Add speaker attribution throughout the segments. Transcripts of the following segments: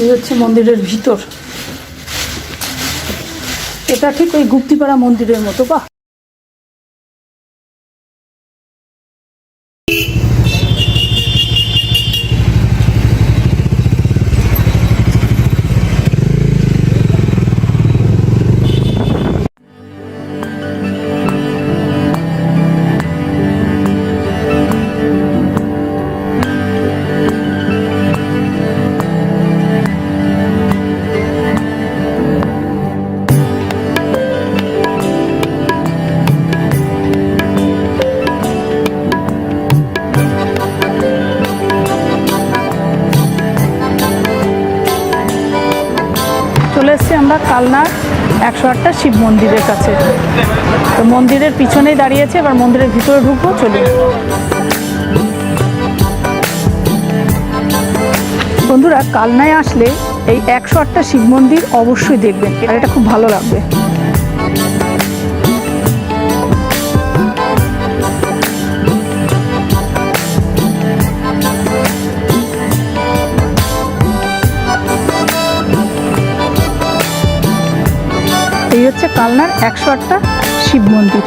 Speaker 1: এই হচ্ছে মন্দিরের ভিতর। এটা ঠিক ওই গুপ্তিপাড়া মন্দিরের মতো বা চলে এসেছি আমরা কালনার একশো আটটা শিব মন্দিরের কাছে। তো মন্দিরের পিছনেই দাঁড়িয়েছে, এবার মন্দিরের ভিতরে ঢুকবো, চলুন। বন্ধুরা, কালনায় আসলে এই একশো আটটা শিব মন্দির অবশ্যই দেখবেন, আর এটা খুব ভালো লাগবে। কালনার একশো আটটা শিব মন্দির।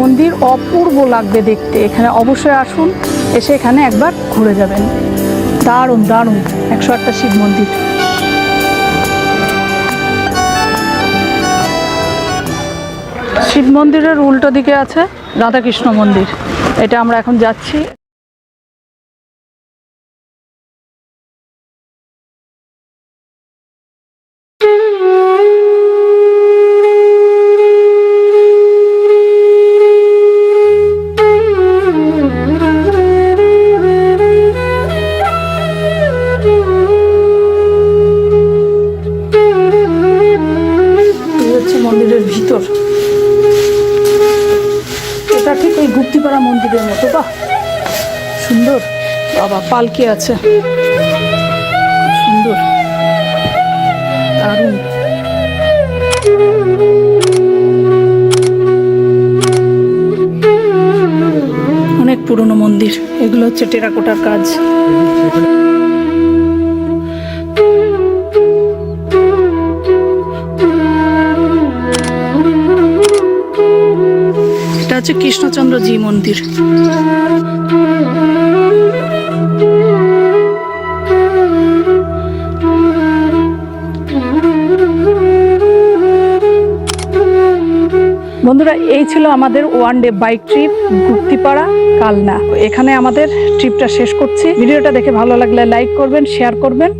Speaker 1: মন্দির অপূর্ব লাগবে দেখতে। এখানে অবশ্যই আসুন। এসে এখানে একবার ঘুরে যাবেন। দারুণ দারুণ, একশো আটটা শিব মন্দির। শিব মন্দিরের উল্টো দিকে আছে রাধাকৃষ্ণ মন্দির। এটা আমরা এখন যাচ্ছি। মন্দিরের ভিতর। এটা ঠিক ওই গুপ্তিপাড়া মন্দিরের মতো, বাহ! সুন্দর। বাবা, পালকি আছে। সুন্দর। দারুণ। অনেক পুরনো মন্দির। এগুলো হচ্ছে টেরাকোটার কাজ। কৃষ্ণচন্দ্র জি মন্দির। বন্ধুরা, এই ছিল আমাদের one day bike trip Guptipara, Kalna. এখানে আমাদের ট্রিপটা শেষ করছি। ভিডিওটা দেখে ভালো লাগলে লাইক করবেন শেয়ার করবেন